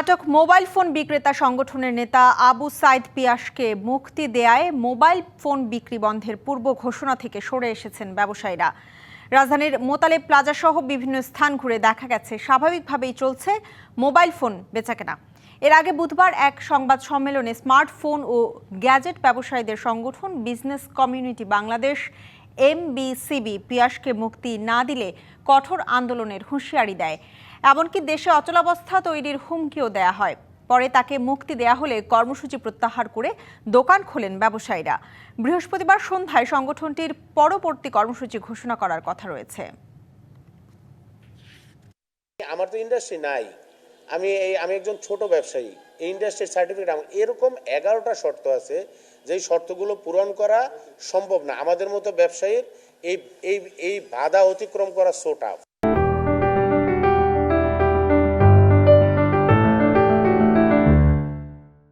আটক mobile phone বিক্রেতা সংগঠনের নেতা আবু সাইদ পিয়াসকে মুক্তি দেয়ায় মোবাইল ফোন বিক্রি বন্ধের পূর্ব ঘোষণা থেকে সরে এসেছেন ব্যবসায়ীরা। রাজধানীর মোতালে প্লাজা সহ বিভিন্ন স্থান ঘুরে দেখা গেছে, স্বাভাবিকভাবেই চলছে মোবাইল ফোন বেচাকেনা। এর আগে বুধবার এক সংবাদ সম্মেলনে স্মার্টফোন ও গ্যাজেট ব্যবসায়ীদের সংগঠন বিজনেস কমিউনিটি বাংলাদেশ, এমবিসিবি পিয়াসকে মুক্তি না দিলে কঠোর আন্দোলনের হুঁশিয়ারি দেয়। এমনকি দেশে অচলাবস্থা তৈরির হুমকিও দেয়া হয়। পরে তাকে মুক্তি দেয়া হলে কর্মসূচি প্রত্যাহার করে দোকান খোলেন ব্যবসায়ীরা। বৃহস্পতিবার সন্ধ্যায় সংগঠনটির পরবর্তী কর্মসূচি ঘোষণা করার কথা রয়েছে। আমার তো ইন্ডাস্ট্রি নাই। আমি এই, আমি একজন ছোট ব্যবসায়ী। এই ইন্ডাস্ট্রির সার্টিফিকেট আমার, এরকম এগারোটা শর্ত আছে যেই শর্তগুলো পূরণ করা সম্ভব না। আমাদের মতো ব্যবসায়ীর এই এই এই বাধা অতিক্রম করা সো টাফ